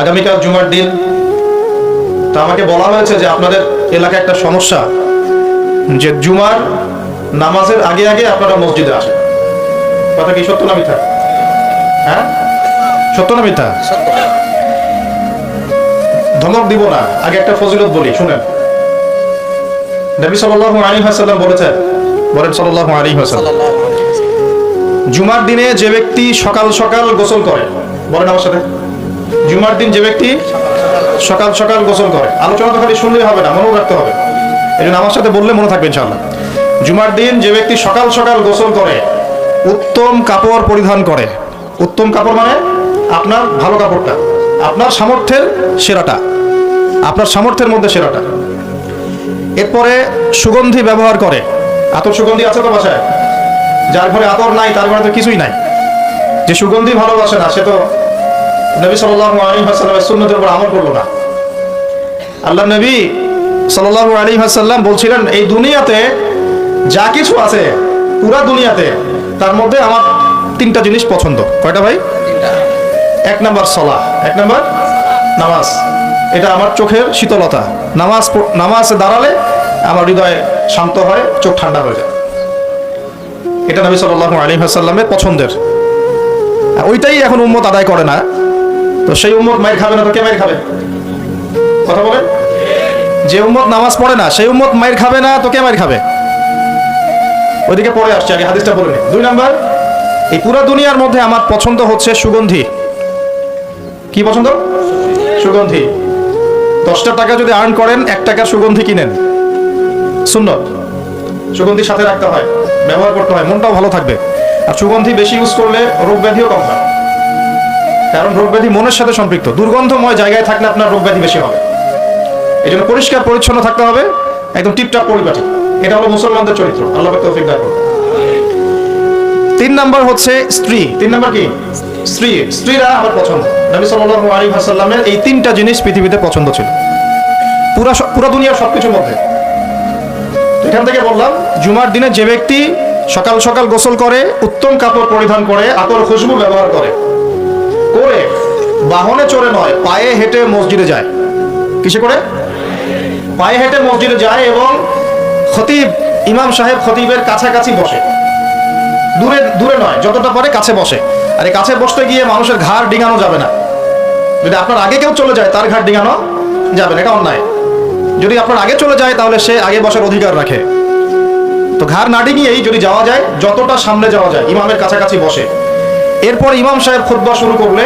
আগামীকাল জুমার দিন। তা আমাকে বলা হয়েছে যে আপনাদের এলাকায় একটা সমস্যা যে জুমার নামাজের আগে আগে আপনারা মসজিদে আসেন। কথা কি সত্য না মিথ্যা? হ্যাঁ? সত্য না মিথ্যা? ধমক দিব না। আগে একটা ফজিলত বলি শুনেন। নবী সাল্লাল্লাহু আলাইহি ওয়াসাল্লাম বলেছেন বলেন সাল্লাল্লাহু আলাইহি ওয়াসাল্লাম জুমার দিনে যে ব্যক্তি সকাল সকাল গোসল করে বলেন আমার সাথে। জুমার দিন যে ব্যক্তি সকাল সকাল গোসল করে, আলোচনা তো খালি শুনলেই হবে না, মনেও রাখতে হবে। এই জন্য আমার সাথে বললে মনে থাকবে ইনশাআল্লাহ। জুমার দিন যে ব্যক্তি সকাল সকাল গোসল করে, উত্তম কাপড় পরিধান করে, উত্তম কাপড় মানে আপনার ভালো কাপড়টা, আপনার সামর্থ্যের সেরাটা, আপনার সামর্থ্যের মধ্যে সেরাটা। এরপরে সুগন্ধি ব্যবহার করে, আতর সুগন্ধি আছে তো বাসায়? যার ঘরে আতর নাই, তার ঘরে তো কিছুই নাই। যে সুগন্ধি ভালোবাসে না, সে তো নবী সাল্লাল্লাহু আলাইহি ওয়াসাল্লামের সুন্নতের উপর আমল করল না। আল্লাহ নবী সাল্লাল্লাহু আলাইহি ওয়াসাল্লাম বলছিলেন এই দুনিয়াতে যা কিছু আছে পুরা দুনিয়াতে তার মধ্যে আমার তিনটা জিনিস পছন্দ। কয়টা ভাই? এক নাম্বার সলা এক নাম্বার নামাজ। এটা আমার চোখের শীতলতা। নামাজ নামাজে দাঁড়ালে আমার হৃদয় শান্ত হয় চোখ ঠান্ডা হয়ে যায়। এটা নবী সাল্লাল্লাহু আলাইহি ওয়াসাল্লামের পছন্দের। ওইটাই এখন উম্মত আদায় করে না। তো সেই উম্মত মাইর খাবে না, তো কে মাইর খাবে? কথা বলেন? যে উম্মত নামাজ পড়ে না, সেই উম্মত মাইর খাবে না, তো কে মাইর খাবে? ওইদিকে পরে আসছে, আগে হাদিসটা বলে। দুই নাম্বার, এই পুরো দুনিয়ার মধ্যে আমার পছন্দ হচ্ছে সুগন্ধি। কি পছন্দ? সুগন্ধি। দশটা টাকা যদি আর্ন করেন, এক টাকার সুগন্ধি কিনেন। সুন্দর সুগন্ধি সাথে রাখতে হয়, ব্যবহার করতে হয়, মনটাও ভালো থাকবে। আর সুগন্ধি বেশি ইউজ করলে রোগ ব্যাধিও কম হয়। কারণ রোগ ব্যাধি মনের সাথে সম্পৃক্ত। দুর্গন্ধময় জায়গায় থাকলে আপনার রোগ ব্যাধি বেশি হবে। এই জন্য পরিষ্কার, পরিচ্ছন্ন থাকতে হবে। একদম টিপটাপ পরিপাটি। এটা হলো মুসলমানদের চরিত্র। আল্লাহ তৌফিক দান করুন। তিন নাম্বার হচ্ছে স্ত্রী। তিন নাম্বার কি? স্ত্রী। স্ত্রীরা আমার পছন্দ। নবী সাল্লাল্লাহু আলাইহি ওয়াসাল্লামের এই তিনটা জিনিস পৃথিবীতে পছন্দ ছিল। পুরা পুরা দুনিয়ার সবকিছুর মধ্যে। এখান থেকে বললাম, জুমার দিনে যে ব্যক্তি সকাল সকাল গোসল করে, উত্তম কাপড় পরিধান করে, আতর খুশবু ব্যবহার করে করে বাহনে চড়ে নয়, পায়ে হেঁটে মসজিদে যায়। কিসে করে? পায়ে হেঁটে মসজিদে যায় এবং খতিব, ইমাম সাহেব খতিবের কাছাকাছি বসে। দূরে দূরে নয়, যতটা পারে কাছে বসে। আর এই কাছে বসতে গিয়ে মানুষের ঘাড় ডিঙানো যাবে না। যদি আপনার আগে কেউ চলে যায়, তার ঘাড় ডিঙানো যাবে না, এটা অন্যায়। যদি আপনার আগে চলে যায়, তাহলে সে আগে বসার অধিকার রাখে। তো ঘাড় না ডিঙিয়েই যদি যাওয়া যায়, যতটা সামনে যাওয়া যায়, ইমামের কাছাকাছি বসে। এরপর ইমাম সাহেব খুতবা শুরু করলে,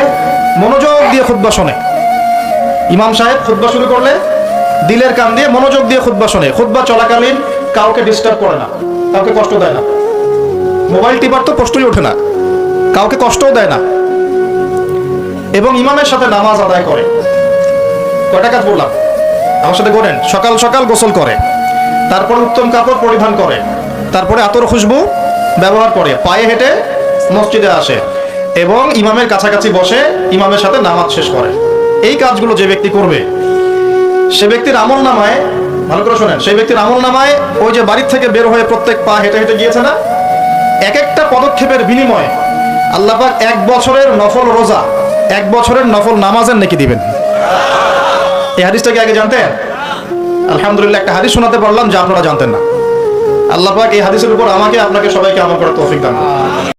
মনোযোগ দিয়ে খুতবা শোনে। ইমাম সাহেব খুতবা শুরু করলে, দিলের কান দিয়ে মনোযোগ দিয়ে খুতবা শোনে। খুতবা চলাকালীন কাউকে ডিস্টার্ব করে না, কাউকে কষ্ট দেয় না। মোবাইল টিপার তো প্রশ্নই ওঠে না, কাউকে কষ্টও দেয় না। এবং ইমামের সাথে নামাজ আদায় করে। কয়টা কাজ বললাম? আমার সাথে করেন সকাল সকাল গোসল করে। তারপর উত্তম কাপড় পরিধান করে। তারপরে আতর খুশবু ব্যবহার করে। পায়ে হেঁটে মসজিদে আসে। এবং ইমামের কাছাকাছি বসে ইমামের সাথে নামাজ শেষ করে। এই কাজগুলো যে ব্যক্তি করবে, সে ব্যক্তির আমল নামায়, ভালো করে শোনেন সেই ব্যক্তির আমল নামায় ওই যে বাড়ির থেকে বের হয়ে প্রত্যেক পা হেঁটে হেঁটে গিয়েছে না? এক একটা পদক্ষেপের বিনিময়ে আল্লাপাক এক বছরের নফল রোজা, এক বছরের নফল নামাজের নাকি দিবেন। এই হাদিসটা কি আগে জানতেন? আলহামদুলিল্লাহ, একটা হাদিস শোনাতে পারলাম যা আপনারা জানতেন না। আল্লাহ পাক এই হাদিসের উপর আমাকে, আপনাকে সবাইকে আমল করার তৌফিক দান।